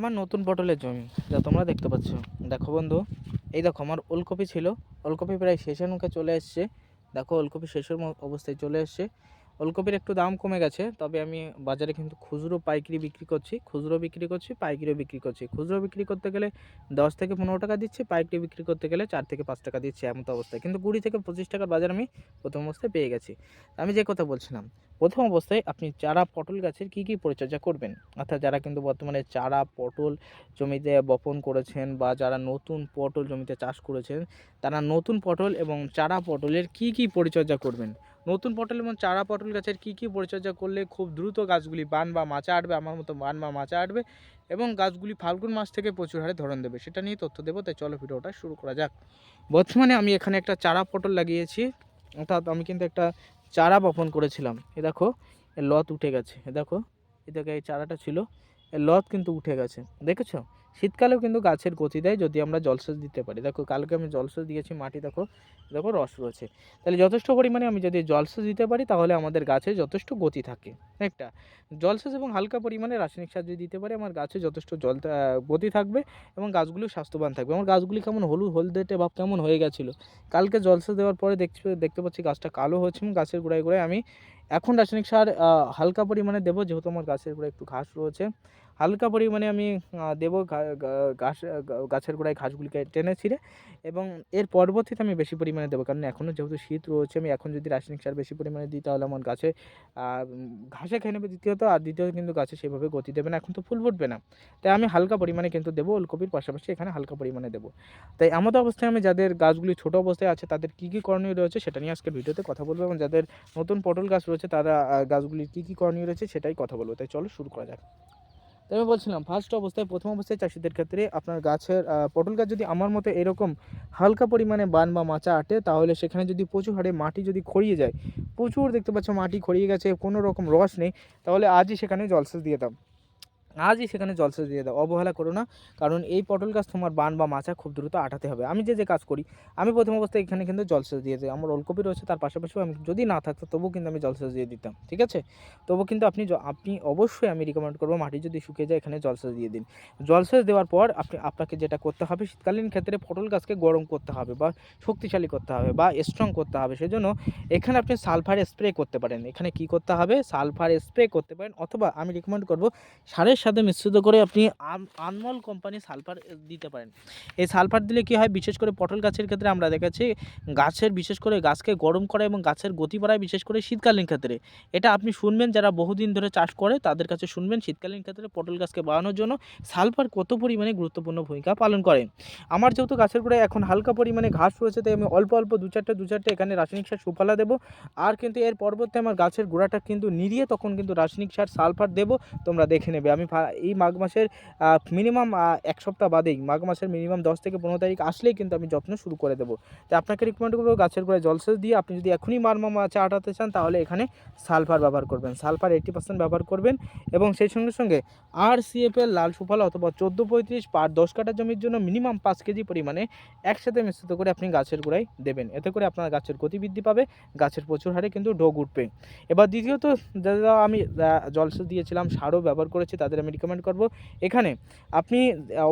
আমার নতুন পটলের জমি, যা তোমরা দেখতে পাচ্ছ। দেখো বন্ধু, এই দেখো আমার ওলকপি ছিল। ওলকপি প্রায় শেষের মুখে চলে এসছে। দেখো ওলকপি শেষের অবস্থায় চলে এসছে। ওলকপির একটু দাম কমে গেছে, তবে আমি বাজারে কিন্তু খুচরো পাইকারি বিক্রি করছি, খুচরো বিক্রি করছি, পাইকারিও বিক্রি করছি। খুচরো বিক্রি করতে গেলে দশ থেকে পনেরো টাকা দিচ্ছি, পাইকারি বিক্রি করতে গেলে চার থেকে পাঁচ টাকা দিচ্ছি এমন অবস্থায়। কিন্তু কুড়ি থেকে পঁচিশ টাকার বাজার আমি প্রথম অবস্থায় পেয়ে গেছি। আমি যে কথা বলছিলাম, প্রথম অবস্থায় আপনি চারা পটল গাছের কী কী পরিচর্যা করবেন? অর্থাৎ যারা কিন্তু বর্তমানে চারা পটল জমিতে বপন করেছেন বা যারা নতুন পটল জমিতে চাষ করেছেন, তারা নতুন পটল এবং চারা পটলের কী কী পরিচর্যা করবেন? নতুন পটল এবং চারা পটল গাছের কী কী পরিচর্যা করলে খুব দ্রুত গাছগুলি বান বা মাচা আটবে, আমার মতো বান বা মাচা আটবে এবং গাছগুলি ফাল্গুন মাস থেকে প্রচুর হারে ধরন দেবে, সেটা নিয়ে তথ্য দেবো, তাই চলো ভিডিওটা শুরু করা যাক। বর্তমানে আমি এখানে একটা চারা পটল লাগিয়েছি, অর্থাৎ আমি কিন্তু একটা চারা বপন করেছিলাম। এ দেখো লত উঠে গেছে, এ দেখো এ দেখো এই চারাটা ছিল। লত কিন্তু উঠে গেছে। দেখেছ? শীতকালেও কিন্তু গাছের গতি দেয় যদি আমরা জলসেচ দিতে পারি। দেখো, কালকে আমি জলসেচ দিয়েছি, মাটি দেখো দেখো রস রয়েছে। তাহলে যথেষ্ট পরিমাণে আমি যদি জলসেচ দিতে পারি, তাহলে আমাদের গাছে যথেষ্ট গতি থাকে। একটা জলসেচ এবং হালকা পরিমাণে রাসায়নিক সার যদি দিতে পারি, আমার গাছে যথেষ্ট জল গতি থাকবে এবং গাছগুলি স্বাস্থ্যবান থাকবে। আমার গাছগুলি কেমন হলুদ হলদেটে ভাব কেমন হয়ে গেছিল। কালকে জলসেচ দেওয়ার পরে দেখছি, দেখতে পাচ্ছি গাছটা কালো হচ্ছে এবং গাছের গোড়ায় গোড়ায় আমি এখন রাসায়নিক সার হালকা পরিমাণে দেবো যেহেতু আমার গাছের উপরে একটু ঘাস রয়েছে। হালকা পরিমাণে আমি দেবো ঘা- গা- ঘাস গাছের গোড়ায় ঘাসগুলিকে টেনে ছিঁড়ে এবং এর পরবর্তীতে আমি বেশি পরিমাণে দেবো। কারণ এখনও যেহেতু শীত রয়েছে, আমি এখন যদি রাসায়নিক সার বেশি পরিমাণে দিই তাহলে আমার গাছে ঘাসে খেয়ে নেবে দ্বিতীয়ত, আর দ্বিতীয়ত কিন্তু গাছে সেভাবে গতি দেবে না, এখন তো ফুল ফুটবে না। তাই আমি হালকা পরিমাণে কিন্তু দেবো, ওলকপির পাশাপাশি এখানে হালকা পরিমাণে দেবো। তাই আমাদের অবস্থায় আমি যাদের গাছগুলি ছোট অবস্থায় আছে, তাদের কী কী করণীয় রয়েছে সেটা নিয়ে আজকে ভিডিওতে কথা বলব এবং যাদের নতুন পটল গাছ রয়েছে, তারা গাছগুলির কী কী করণীয় রয়েছে সেটাই কথা বলব। তাই চলো শুরু করা যাক। তাই আমি বলছিলাম ফার্স্ট অবস্থায়, প্রথম অবস্থায় চাষিদের ক্ষেত্রে আপনার গাছের পটল গাছ যদি আমার মতো এরকম হালকা পরিমাণে বান বা মাচা আটে, তাহলে সেখানে যদি প্রচুর হারে মাটি যদি খড়িয়ে যায়, প্রচুর দেখতে পাচ্ছ মাটি খড়িয়ে গেছে, কোনো রকম রস নেই, তাহলে আজই সেখানে জলসেচ দিয়ে দাও। আজই সেখানে জলসেচ দিয়ে দাও, অবহেলা করো না। কারণ এই পটল গাছ তোমার বান বা মাচা খুব দ্রুত আটাতে হবে। আমি যে যে কাজ করি, আমি প্রথম অবস্থায় এখানে কিন্তু জলসেচ দিয়ে দিই। আমার ওলকপি রয়েছে, তার পাশাপাশিও আমি যদি না থাকতো তবুও কিন্তু আমি জলসেচ দিয়ে দিতাম, ঠিক আছে? তবু কিন্তু আপনি আপনি অবশ্যই আমি রিকমেন্ড করব, মাটি যদি শুকিয়ে যায়, এখানে জলসেচ দিয়ে দিন। জলসেচ দেওয়ার পর আপনি, আপনাকে যেটা করতে হবে, শীতকালীন ক্ষেত্রে পটল গাছকে গরম করতে হবে বা শক্তিশালী করতে হবে বা স্ট্রং করতে হবে। সেজন্য এখানে আপনি সালফার স্প্রে করতে পারেন। এখানে কি করতে হবে? সালফার স্প্রে করতে পারেন অথবা আমি রিকমেন্ড করব সারের মিশ্রিত করে আপনি আনমল কোম্পানি সালফার দিতে পারেন। এই সালফার দিলে কি হয়? বিশেষ করে পটল গাছের ক্ষেত্রে আমরা দেখেছি গাছের বিশেষ করে গাছকে গরম করা এবং গাছের গতি বাড়ায় বিশেষ করে শীতকালীন ক্ষেত্রে। এটা আপনি শুনবেন, যারা বহুদিন ধরে চাষ করে, তাদের কাছে শুনবেন শীতকালীন ক্ষেত্রে পটল গাছকে বাড়ানোর জন্য সালফার কত পরিমাণে গুরুত্বপূর্ণ ভূমিকা পালন করে। আমার যেহেতু গাছের গোড়ায় এখন হালকা পরিমাণে ঘাস রয়েছে, তাই আমি অল্প অল্প দু চারটে দু চারটে এখানে রাসায়নিক সার সুফলা দেবো। আর কিন্তু এর পরবর্তী আমার গাছের গোড়াটা কিন্তু নিরিয়ে তখন কিন্তু রাসায়নিক সার সালফার দেবো, তোমরা দেখে নেবে। আমি এই মাঘ মাসের মিনিমাম এক সপ্তাহ বাদেই, মাঘ মাসের মিনিমাম দশ থেকে পনেরো তারিখ আসলেই কিন্তু আমি যত্ন শুরু করে দেবো। তাই আপনাকে রিকমেন্ড করব গাছের গোড়ায় জলসেচ দিয়ে আপনি যদি এখনই মারমা মাছ আটাতে চান, তাহলে এখানে সালফার ব্যবহার করবেন। সালফার এইটি পার্সেন্ট ব্যবহার করবেন এবং সেই সঙ্গে সঙ্গে আর সিএফএল লাল সুফলা অথবা চোদ্দ পঁয়ত্রিশ পার দশ কাঠা জমির জন্য মিনিমাম পাঁচ কেজি পরিমাণে একসাথে মিশ্রিত করে আপনি গাছের গোড়ায় দেবেন। এতে করে আপনার গাছের গতি বৃদ্ধি পাবে, গাছের প্রচুর হারে কিন্তু ডোগ উঠবে। এবার দ্বিতীয়ত যারা আমি জলসেচ দিয়েছিলাম, সারও ব্যবহার করেছি, তাদের আমি রিকমেন্ড করব। এখানে আপনি,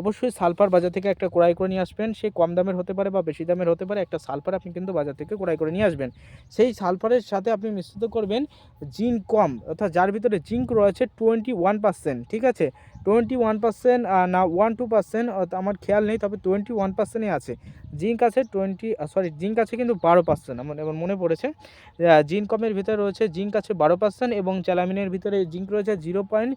অবশ্যই সালফার বাজার থেকে একটা ক্রয় করে নিয়ে আসবেন। সে কম দামের হতে পারে বা বেশি দামের হতে পারে, একটা সালফার আপনি কিন্তু বাজার থেকে ক্রয় করে নিয়ে আসবেন। সেই সালফারের সাথে আপনি মিশ্রিত করবেন জিঙ্ক কম, অর্থাৎ যার ভিতরে জিঙ্ক রয়েছে টোয়েন্টি ওয়ান পার্সেন্ট ঠিক আছে? টোয়েন্টি ওয়ান পার্সেন্ট না ওয়ান টু পার্সেন্ট আমার খেয়াল নেই, তবে টোয়েন্টি ওয়ান পার্সেন্টই আছে। জিঙ্ক আছে টোয়েন্টি সরি জিঙ্ক আছে কিন্তু বারো পার্সেন্ট, আমার এবার মনে পড়েছে। জিঙ্ক কমের ভিতরে রয়েছে, জিঙ্ক আছে বারো পার্সেন্ট এবং চ্যালামিনের ভিতরে জিঙ্ক রয়েছে zero point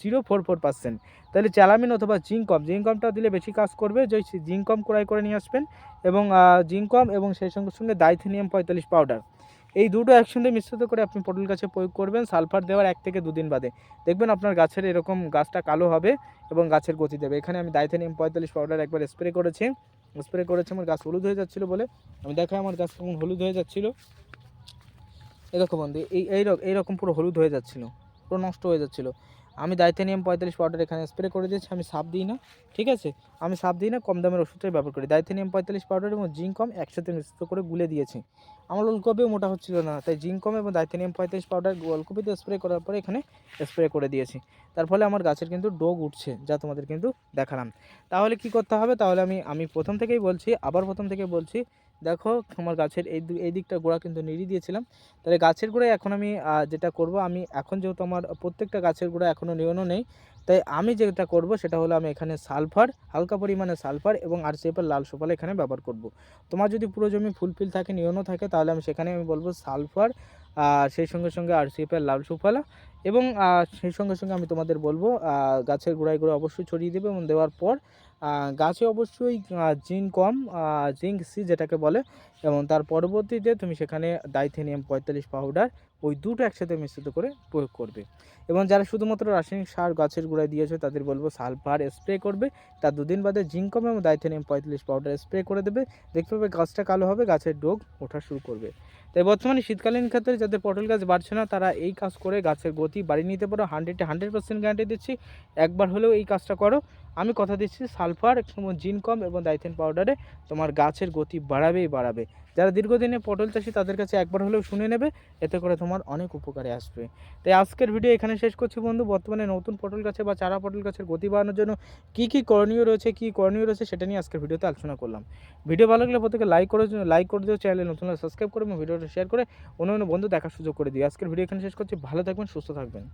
zero four four percent. তাহলে চ্যালামিন অথবা জিঙ্ক কম, জিঙ্ক কমটা দিলে বেশি কাজ করবে, যে জিঙ্ক কম ক্রয় করে নিয়ে আসবেন এবং জিঙ্ক কম এবং সেই সঙ্গে সঙ্গে দাইথেনিয়াম পঁয়তাল্লিশ পাউডার। এই দুটো একসঙ্গে মিশ্রিত করে আপনি পটল গাছে প্রয়োগ করবেন, সালফার দেওয়ার এক থেকে দুদিন বাদে। দেখবেন আপনার গাছের এরকম গাছটা কালো হবে এবং গাছের গতি দেবে। এখানে আমি দায়থেনিয়াম পঁয়তাল্লিশ পাউডার একবার স্প্রে করেছি। স্প্রে করেছি, আমার গাছ হলুদ হয়ে যাচ্ছিল বলে। আমি দেখাই, আমার গাছ কেমন হলুদ হয়ে যাচ্ছিল। এরকম বন্ধু, এই এই রক- এইরকম পুরো হলুদ হয়ে যাচ্ছিল, পুরো নষ্ট হয়ে যাচ্ছিল। আমি দায়িত্বানিয়াম পঁয়তাল্লিশ পাউডার এখানে স্প্রে করে দিয়েছি, আমি সাপ দিই না, ঠিক আছে? আমি সাপ দিই না, কম দামের ওষুধটাই ব্যবহার করি। দায়িত্বানিয়াম পঁয়তাল্লিশ পাউডার এবং জিঙ্ক কম একসাথে মিশ্রিত করে গুলে দিয়েছি। আমার ওলকপিও মোটা হচ্ছিল না, তাই জিঙ্ক কম এবং দায়িত্বানিয়াম পঁয়তাল্লিশ পাউডার ওলকপিতে স্প্রে করার পরে এখানে স্প্রে করে দিয়েছি। তার ফলে আমার গাছের কিন্তু ডোগ উঠছে, যা তোমাদের কিন্তু দেখালাম। তাহলে কি করতে হবে? তাহলে আমি আমি প্রথম থেকেই বলছি, আবার প্রথম থেকে বলছি দেখো আমার গাছের এই এই দিকটা গোড়া কিন্তু নিড়ি দিয়েছিলাম। তাহলে গাছের গোড়ায় এখন আমি যেটা করব, আমি এখন যেহেতু আমার প্রত্যেকটা গাছের গোড়া এখনও নিয়নও নেই, তাই আমি যেটা করব সেটা হলো আমি এখানে সালফার, হালকা পরিমাণে সালফার এবং আরসিএফের লাল সুপাল এখানে ব্যবহার করব। তোমার যদি পুরো জমি ফুলফিল থাকে নিয়নও থাকে, তাহলে আমি সেখানে আমি বলব সালফার, আর সেই সঙ্গে সঙ্গে আর আরসিএফের লাল সুফলা এবং সেই সঙ্গে সঙ্গে আমি তোমাদের বলব গাছের গোড়ায় গোড়ায় অবশ্যই ছড়িয়ে দেবে এবং দেওয়ার পর গাছে অবশ্যই জিঙ্ক কম জিঙ্ক সি যেটাকে বলে, এবং তার পরবর্তীতে তুমি সেখানে ডাইথেনিয়াম পঁয়তাল্লিশ পাউডার, ওই দুটো একসাথে মিশ্রিত করে প্রয়োগ করবে। এবং যারা শুধুমাত্র রাসায়নিক সার গাছের গোড়ায় দিয়েছে, তাদের বলব সালফার স্প্রে করবে। তার দুদিন বাদে জিঙ্ক কম এবং ডাইথেনিয়াম পঁয়তাল্লিশ পাউডার স্প্রে করে দেবে। দেখতে পাবে গাছটা কালো হবে, গাছের ডোগ ওঠা শুরু করবে। তাই বর্তমানে শীতকালীন ক্ষেত্রে যাদের পটল গাছ বাড়ছে না, তারা এই কাজ করে গাছের গতি বাড়িয়ে নিতে পারো। হান্ড্রেডে হান্ড্রেড পার্সেন্ট গ্যারান্টি দিচ্ছি। একবার হলেও এই কাজটা করো। আমি কথা দিচ্ছি সালফার জিন কম এবং দাইথেন পাউডারে তোমার গাছের গতি বাড়াবেই বাড়াবে। যারা দীর্ঘদিনে পটল চাষি, তাদের কাছে একবার হলেও শুনে নেবে, এতে করে তোমার অনেক উপকারে আসবে। তাই আজকের ভিডিও এখানে শেষ করছি বন্ধু। বর্তমানে নতুন পটল গাছে বা চারা পটল গাছের গতি বাড়ানোর জন্য কী কী করণীয় রয়েছে, কী করণীয় রয়েছে সেটা নিয়ে আজকের ভিডিওতে আলোচনা করলাম। ভিডিও ভালো লাগলে প্রত্যেকে লাইক করে লাইক করে দিও চ্যানেলে নতুন সাবস্ক্রাইব করে এবং ভিডিওটা শেয়ার করে অন্য অন্য বন্ধু দেখার সুযোগ করে দিও। আজকের ভিডিও এখানে শেষ করছি। ভালো থাকবেন, সুস্থ থাকবেন।